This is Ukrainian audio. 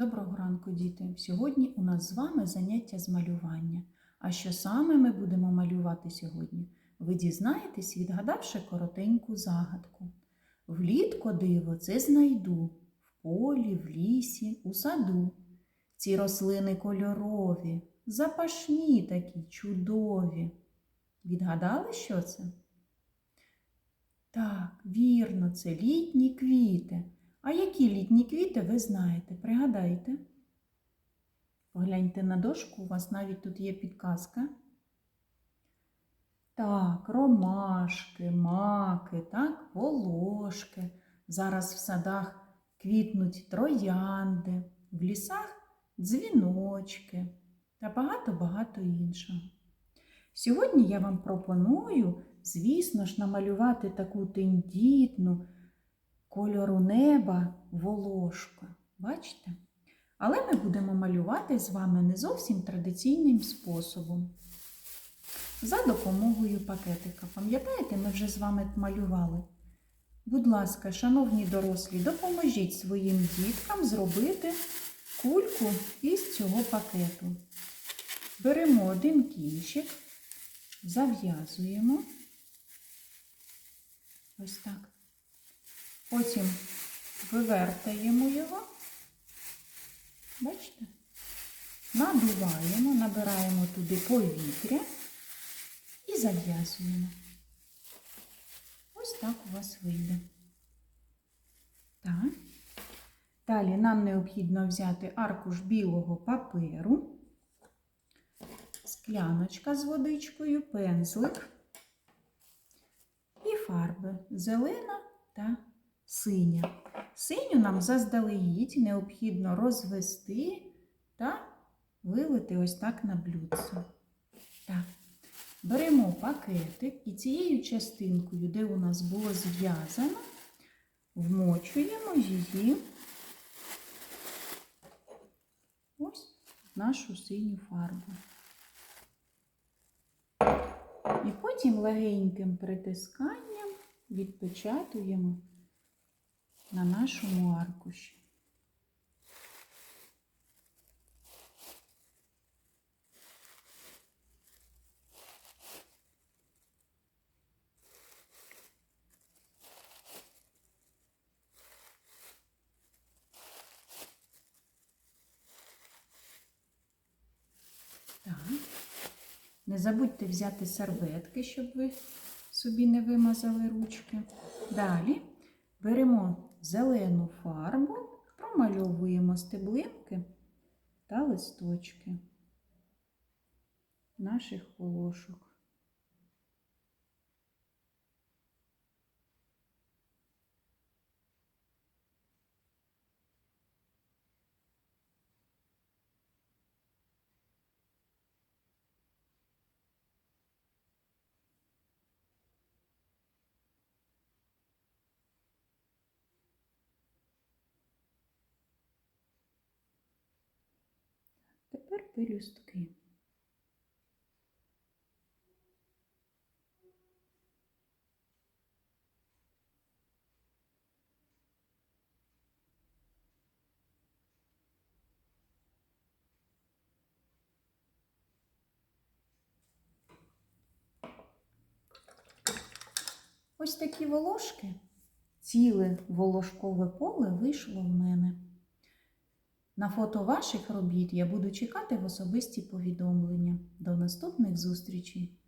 Доброго ранку, діти! Сьогодні у нас з вами заняття з малювання. А що саме ми будемо малювати сьогодні? Ви дізнаєтесь, відгадавши коротеньку загадку. Влітко диво це знайду в полі, в лісі, у саду. Ці рослини кольорові, запашні такі, чудові. Відгадали, що це? Так, вірно, це літні квіти. А які літні квіти ви знаєте? Пригадайте. Погляньте на дошку, у вас навіть тут є підказка. Так, ромашки, маки, так, волошки. Зараз в садах квітнуть троянди, в лісах дзвіночки та багато-багато іншого. Сьогодні я вам пропоную, звісно ж, намалювати таку тендітну кольору неба волошку. Бачите? Але ми будемо малювати з вами не зовсім традиційним способом. За допомогою пакетика. Пам'ятаєте, ми вже з вами малювали. Будь ласка, шановні дорослі, допоможіть своїм діткам зробити кульку із цього пакету. Беремо один кінчик, зав'язуємо. Ось так. Потім вивертаємо його, бачите? Надуваємо, набираємо туди повітря і зав'язуємо. Ось так у вас вийде. Так. Далі нам необхідно взяти аркуш білого паперу, скляночка з водичкою, пензлик і фарби зелена та синя. Синю нам заздалегідь необхідно розвести та вилити ось так на блюдце. Так. Беремо пакетик і цією частинкою, де у нас було зв'язано, вмочуємо її ось в нашу синю фарбу. І потім легеньким притисканням відпечатуємо на нашому аркуші. Не забудьте взяти серветки, щоб ви собі не вимазали ручки. Далі беремо зелену фарбу, промальовуємо стеблинки та листочки наших волошок. Тепер. Ось такі волошки, ціле волошкове поле вийшло в мене. На фото ваших робіт я буду чекати в особисті повідомлення. До наступних зустрічей!